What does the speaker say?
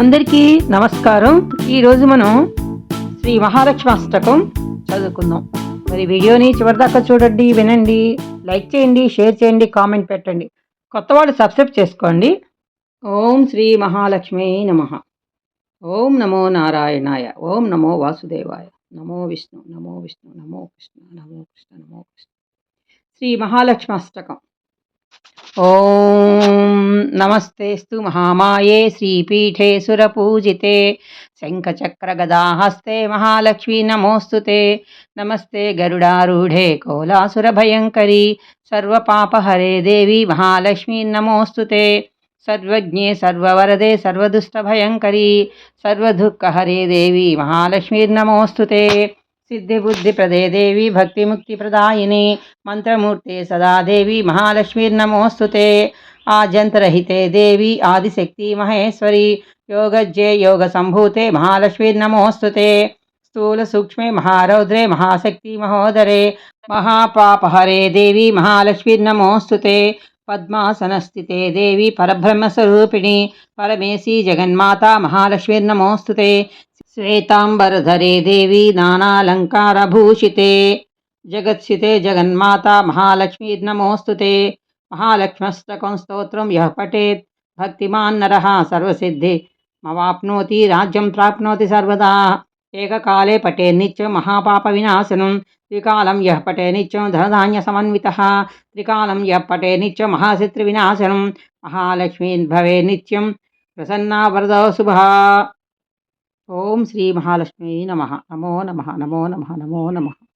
అందరికీ నమస్కారం. ఈరోజు మనం శ్రీ మహాలక్ష్మి అష్టకం చదువుకుందాం. మరి వీడియోని చివరిదాకా చూడండి వినండి లైక్ చేయండి షేర్ చేయండి కామెంట్ పెట్టండి. కొత్త వాళ్ళు సబ్స్క్రైబ్ చేసుకోండి. ఓం శ్రీ మహాలక్ష్మి నమ. ఓం నమో నారాయణాయ. ఓం నమో వాసుదేవాయ. నమో విష్ణు నమో విష్ణు నమో కృష్ణ నమో కృష్ణ నమో కృష్ణ. శ్రీ మహాలక్ష్మి అష్టకం ఓం నమస్తేస్తు మహామాయే శ్రీపీఠే సురపూజితే శంఖచక్రగదాహస్తే మహాలక్ష్మీ నమోస్తుతే నమస్తే గరుడారూఢే కోలాసురభయంకరీ సర్వపాపహరే దేవి మహాలక్ష్మీ నమోస్తుతే సర్వజ్ఞే సర్వవరదే సర్వదుష్టభయంకరీ సర్వదుఃఖహరే దేవి మహాలక్ష్మీ మహాలక్ష్మీర్నమోస్తుతే సిద్ధిబుద్ధిప్రదే దేవి భక్తిముక్తిప్రదాయిని మంత్రమూర్తే సదాదేవి మహాలక్ష్మీర్నమోస్తుతే सदा देवी आदिशक्ति महेश्वरी योगज्ये योगसम्भूते महालक्ष्मीर्नमोऽस्तु ते स्थूलसूक्ष्मे महारौद्रे महाशक्ति महोदरे, महापापहरे देवी महालक्ष्मीर्नमोऽस्तु ते पद्मासनस्थिते देवी परब्रह्मस्वरूपिणी, परमेशी जगन्माता महालक्ष्मीर्नमोऽस्तु ते श्वेताम्बरधरे देवी नानालङ्कारभूषिते। जगत्सिते जगन्माता महालक्ष्मीर्नमोऽस्तु ते महालक्ष्मस्तकं स्तोत्रं यः पठेत् भक्तिमान् नरः सर्वसिद्धि मवाप्नोति राज्यं प्राप्नोति सर्वदा एककाले पटे नित्यं महापापविनाशनं त्रिकालं यः पटे नित्यं धनधान्यसमन्वितः त्रिकालं यः पटे नित्यं महासित्रिविनाशनं महालक्ष्मीन् भवे नित्यं प्रसन्ना वरदौ शुभः ॐ श्रीमहालक्ष्मी नमः नमो नमः नमो नमः नमो नमः